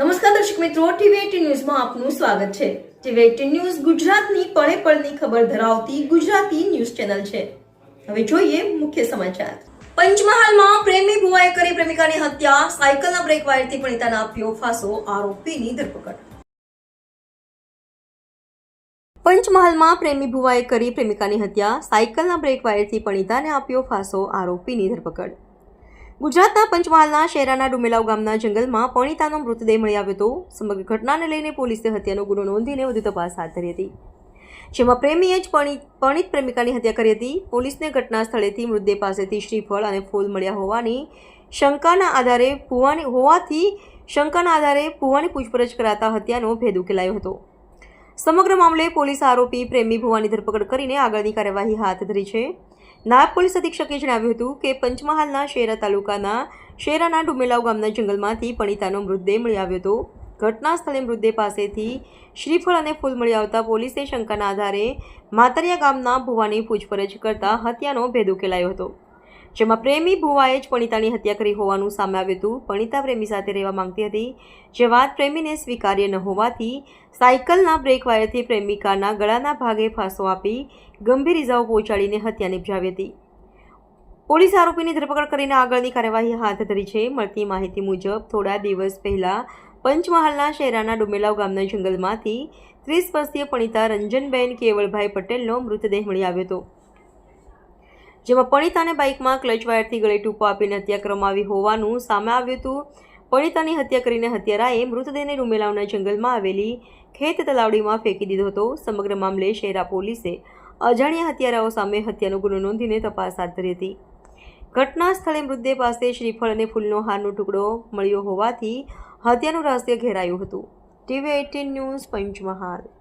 નમસ્કાર દર્શક મિત્રો, ટીવી ન્યૂઝમાં આપનું સ્વાગત છે. ટીવી ન્યૂઝ ગુજરાતની પળે પળની ખબર ધરાવતી ગુજરાતી ન્યૂઝ ચેનલ છે. હવે જોઈએ મુખ્ય સમાચાર. પંચમહાલમાં પ્રેમી ભુવાએ કરી પ્રેમિકાની હત્યા. સાયકલના બ્રેક વાયરથી પણિતાને આપ્યો ફાંસો, આરોપીની ધરપકડ. પંચમહાલમાં પ્રેમી ભુવાએ કરી પ્રેમિકાની હત્યા. સાયકલના બ્રેક વાયરથી પણિતાને આપ્યો ફાંસો, આરોપીની ધરપકડ. ગુજરાતના પંચમહાલના શેરાના ડુમેલાવ ગામના જંગલમાં પણિતાનો મૃતદેહ મળી આવ્યો હતો. સમગ્ર ઘટનાને લઈને પોલીસે હત્યાનો ગુનો નોંધીને વધુ તપાસ હાથ ધરી હતી. જેમાં પ્રેમીએ જ પરણિત પ્રેમિકાની હત્યા કરી હતી. પોલીસને ઘટના સ્થળેથી મૃતદેહ પાસેથી શ્રીફળ અને ફૂલ મળ્યા હોવાની શંકાના આધારે ભુવાની, હોવાથી શંકાના આધારે ભુવાની પૂછપરછ કરાતા હત્યાનો ભેદ ઉકેલાયો હતો. સમગ્ર મામલે પોલીસ આરોપી પ્રેમી ભુવાની ધરપકડ કરીને આગળની કાર્યવાહી હાથ ધરી છે. નાયબ પોલીસ અધિક્ષકે જણાવ્યું હતું કે પંચમહાલના શેરા તાલુકાના શેરાના ડુમેલાવ ગામના જંગલમાંથી પણિતાનો મૃતદેહ મળી આવ્યો હતો. ઘટના સ્થળે મૃતદેહ પાસેથી શ્રીફળ અને ફૂલ મળી આવતા પોલીસે શંકાના આધારે માતરિયા ગામના ભુવાની પૂછપરછ કરતા હત્યાનો ભેદ ઉકેલાયો હતો. જેમાં પ્રેમી ભુવાએ જ પણિતાની હત્યા કરી હોવાનું સામે આવ્યું હતું. પણિતા પ્રેમી સાથે રહેવા માંગતી હતી. જે વાત પ્રેમીને સ્વીકાર્ય ન હોવાથી સાયકલના બ્રેક વાયરથી પ્રેમિકાના ગળાના ભાગે ફાંસો આપી ગંભીર ઇજાઓ પહોંચાડીને હત્યા નિપજાવી હતી. પોલીસ આરોપીની ધરપકડ કરીને આગળની કાર્યવાહી હાથ ધરી છે. મળતી માહિતી મુજબ, થોડા દિવસ પહેલા પંચમહાલના શહેરાના ડુમેલાવ ગામના જંગલમાંથી ત્રીસ વર્ષીય પણિતા રંજનબેન કેવળભાઈ પટેલનો મૃતદેહ મળી આવ્યો હતો. જેમાં પણિતાને બાઇકમાં ક્લચ વાયરથી ગળે ટૂંકો આપીને હત્યા કરવામાં આવી હોવાનું સામે આવ્યું હતું. પણિતાની હત્યા કરીને હત્યારાએ મૃતદેહને રૂમેલાવના જંગલમાં આવેલી ખેત તલાવડીમાં ફેંકી દીધો હતો. સમગ્ર મામલે શહેરા પોલીસે અજાણ્યા હત્યારાઓ સામે હત્યાનો ગુનો નોંધીને તપાસ હાથ ધરી હતી. ઘટના સ્થળે મૃતદેહ પાસે શ્રીફળ અને ફૂલનો હારનો ટુકડો મળ્યો હોવાથી હત્યાનું રહસ્ય ઘેરાયું હતું. TV eighteen news Panchmahal